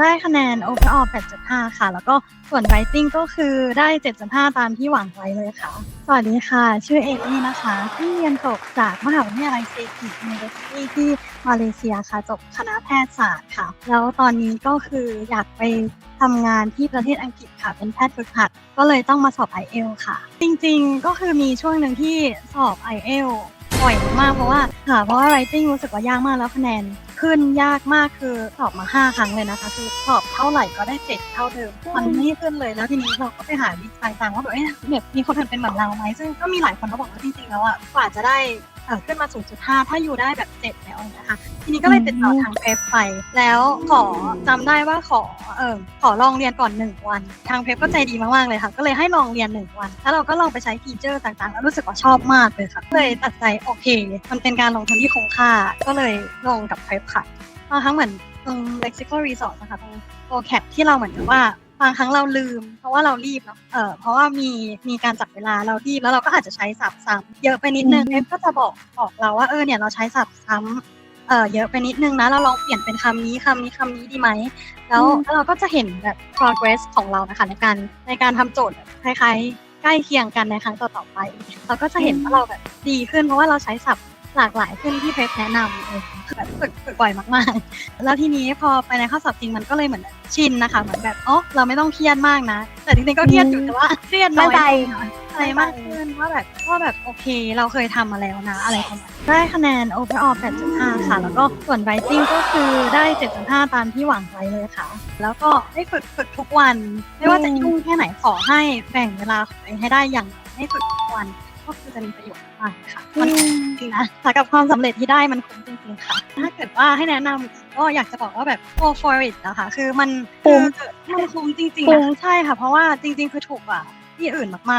ได้คะแนน overall 8.5 ค่ะ แล้วก็ส่วน writing ก็คือได้ 7.5 ตามที่หวังไว้เลยค่ะ สวัสดีค่ะ ชื่อเอมี่นะคะที่เรียนจบจากมหาวิทยาลัยเซกิ University ที่มาเลเซียค่ะ จบคณะแพทยศาสตร์ค่ะ แล้วตอนนี้ก็คืออยากไปทำงานที่ประเทศอังกฤษค่ะ เป็นแพทย์ฝึกหัด ก็เลยต้องมาสอบ IELTS ค่ะ จริงๆ ก็คือมีช่วงหนึ่งที่สอบ IELTS บ่อยมากเพราะว่าค่ะเพราะว่า writing รู้สึกว่ายากมากแล้วคะแนน ขึ้นยากมากคือสอบมาห้าครั้งเลยนะคะ คือสอบเท่าไหร่ก็ได้เจ็ดเท่าเดิม มันไม่ขึ้นเลยแล้วทีนี้เราก็ไปหาวิจัยต่างว่าแบบเอ๊ะแบบมีคนอื่นเป็นเหมือนเราไหมซึ่งก็มีหลายคนเขาบอกว่าจริงๆแล้วอะกว่าจะได้ขึ้นมา 0.5 ถ้าอยู่ได้แบบ7แล้วนะคะทีนี้ก็เลยติดต่อทางเพฟไป แล้วขอจำได้ว่าขอเออขอลองเรียนก่อนหนึ่งวัน ทางเพฟก็ใจดีมากๆเลยค่ะ ก็เลยให้ลองเรียนหนึ่งวัน แล้วเราก็ลองไปใช้ฟีเจอร์ต่างๆ แล้วรู้สึกว่าชอบมากเลยค่ะก็เลยตัดใจโอเค มันเป็นการลงทุนที่คุ้มค่า ก็เลยลงกับเพฟค่ะบางครั้งเหมือนตรง lexical resource นะคะตรง vocab ที่เราเหมือนกับว่า บางครั้งเราลืม เพราะว่าเรารีบเนาะเออเพราะว่ามีมีการจับเวลาเรารีบแล้วเราก็อาจจะใช้ศัพท์ซ้ำเยอะไปนิดนึงเพฟก็จะบอกบอกเราว่าเออเนี่ยเราใช้ศัพท์ซ้ำเอ่อเยอะไปนิดนึงนะเราลองเปลี่ยนเป็นคำนี้คำนี้คำนี้ดีไหมแล้วอืมแล้วเราก็จะเห็นแบบ progress ของเรานะคะในการในการทำโจทย์แบบคล้ายๆใกล้เคียงกันในครั้งต่อๆไป เราก็จะเห็นว่าเราแบบดีขึ้นเพราะว่าเราใช้ศัพท์ หลากหลายขึ้นที่เพจแนะนำเองแบบฝึกฝึกบ่อยมากๆ แล้วทีนี้พอไปในข้อสอบจริงมันก็เลยเหมือนชินนะคะเหมือนแบบอ๋อเราไม่ต้องเครียดมากนะ แต่จริงๆก็เครียดอยู่แต่ว่าเครียดน้อยเข้าใจอะไรมากขึ้นว่าแบบว่าแบบโอเค เราเคยทำมาแล้วนะ อะไรประมาณนั้นได้คะแนน overall 8.5 ค่ะ แล้วก็ส่วน writing ก็คือได้ 7.5 ตามที่หวังไว้เลยค่ะ แล้วก็ได้ฝึกฝึกทุกวัน ไม่ว่าจะยุ่งแค่ไหนขอให้แบ่งเวลาของตัวเองให้ได้อย่างน้อยให้ฝึกทุกวัน ก็คือจะมีประโยชน์มากค่ะมันคุ้มจริงๆนะค่ะกับความสำเร็จที่ได้มันคุ้มจริงๆค่ะ ถ้าเกิดว่าให้แนะนำก็อยากจะบอกว่าแบบ go for it นะคะ คือมันคุ้ม คือมันคุ้มจริงๆนะใช่ค่ะ เพราะว่าจริง ๆ คือถูกกว่าที่อื่นมากๆ